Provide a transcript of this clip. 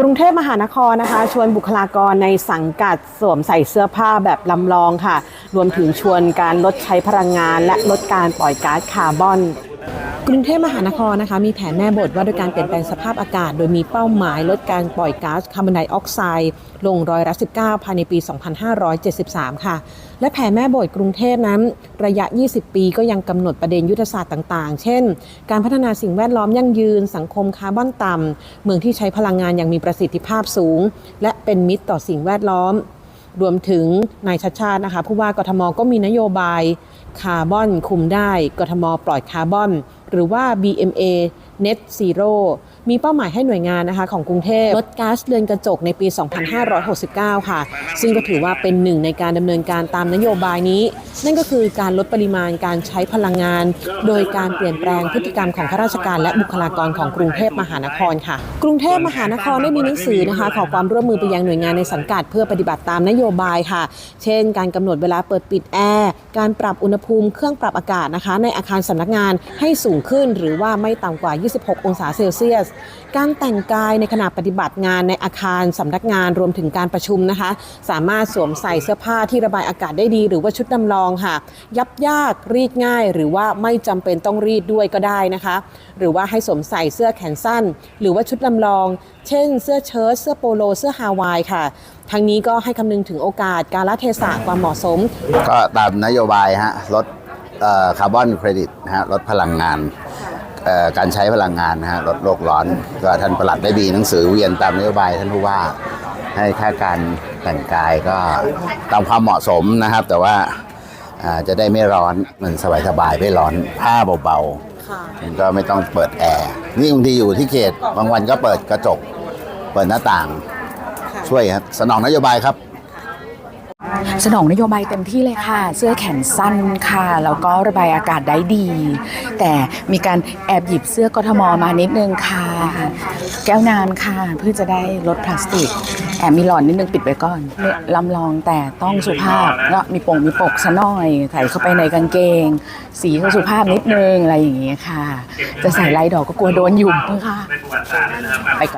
กรุงเทพมหานครนะคะ ชวนบุคลากรในสังกัดสวมใส่เสื้อผ้าแบบลำลองค่ะ รวมถึงชวนการลดใช้พลังงานและลดการปล่อยก๊าซคาร์บอน กรุงเทพมหานครนะคะมีแผนแม่บทว่าด้วยการเปลี่ยนแปลงสภาพอากาศ โดยมีเป้าหมายลดการปล่อยก๊าซคาร์บอนไดออกไซด์ลงร้อยละ19 ภายในปี 2573 ค่ะ และแผนแม่บทกรุงเทพนั้น ระยะ 20 ปีก็ยังกำหนดประเด็นยุทธศาสตร์ต่างๆ เช่น การพัฒนาสิ่งแวดล้อมยั่งยืน สังคมคาร์บอนต่ำเมืองที่ใช้พลังงานอย่างมีประสิทธิภาพสูง และเป็นมิตรต่อสิ่งแวดล้อม รวมถึงนายชัดชาตินะคะผู้ว่ากทมก็มีนโยบายคาร์บอนคุมได้กทมปล่อยคาร์บอน หรือว่า BMA Net Zero มีเป้าหมายให้หน่วยงานนะคะของกรุงเทพลดก๊าซเรือนกระจกในปี 2569 ค่ะ ซึ่งก็ถือว่าเป็นหนึ่งในการดำเนินการตามนโยบายนี้ นั่นก็คือการลดปริมาณการใช้พลังงาน โดยการเปลี่ยนแปลงพฤติกรรมของข้าราชการและบุคลากรของกรุงเทพมหานครค่ะ กรุงเทพมหานครได้มีหนังสือนะคะขอความร่วมมือไปยังหน่วยงานในสังกัดเพื่อปฏิบัติตามนโยบายค่ะ เช่น การกำหนดเวลาเปิดปิดแอร์ การปรับอุณหภูมิเครื่องปรับอากาศนะคะ ในอาคารสำนักงานให้สูงขึ้นหรือว่าไม่ต่ำกว่า 26 องศาเซลเซียสการแต่งกายในขณะปฏิบัติงานในอาคารสำนักงานรวมถึงการประชุมนะคะ สามารถสวมใส่เสื้อผ้าที่ระบายอากาศได้ดี หรือว่าชุดนำลองค่ะ ยับยากรีดง่าย หรือว่าไม่จำเป็นต้องรีดด้วยก็ได้นะคะ หรือว่าให้สวมใส่เสื้อแขนสั้น หรือว่าชุดนำลอง เช่น เสื้อเชิ้ตเสื้อโปโล เสื้อฮาวายค่ะทั้งนี้ก็ให้คำนึงถึงโอกาสการละเทศะความเหมาะสม ก็ตามนโยบายฮะลดคาร์บอนเครดิตนะฮะลดพลังงาน การใช้พลังงานนะฮะลดโลกร้อนก็ท่านประหลัดได้มีหนังสือเวียนตามนโยบายท่านผู้ว่าให้ค่าการแต่งกายก็ตามความเหมาะสมนะครับ แต่ว่าอ่าจะได้ไม่ร้อนมันสบายๆไม่ร้อนผ้าเบาค่ะๆมันก็ไม่ต้องเปิดแอร์นี่บางทีอยู่ที่เขตบางวันก็เปิดกระจกเปิดหน้าต่าง ช่วยครับสนองนโยบายครับ สนองนโยบายเต็มที่เลยค่ะ เสื้อแขนสั้นค่ะ แล้วก็ระบายอากาศได้ดี แต่มีการแอบหยิบเสื้อกทมมานิดนึงค่ะ แก้วน้ำค่ะ เพื่อจะได้ลดพลาสติก แอบมีหลอดนิดนึงปิดไว้ก่อนลำลองแต่ต้องสุภาพก็มีปงมีปกซะหน่อยใส่เข้าไปในกางเกง สีก็สุภาพนิดนึงอะไรอย่างเงี้ยค่ะ จะใส่ลายดอกก็กลัวโดนหยุ่มค่ะ ไปก่อน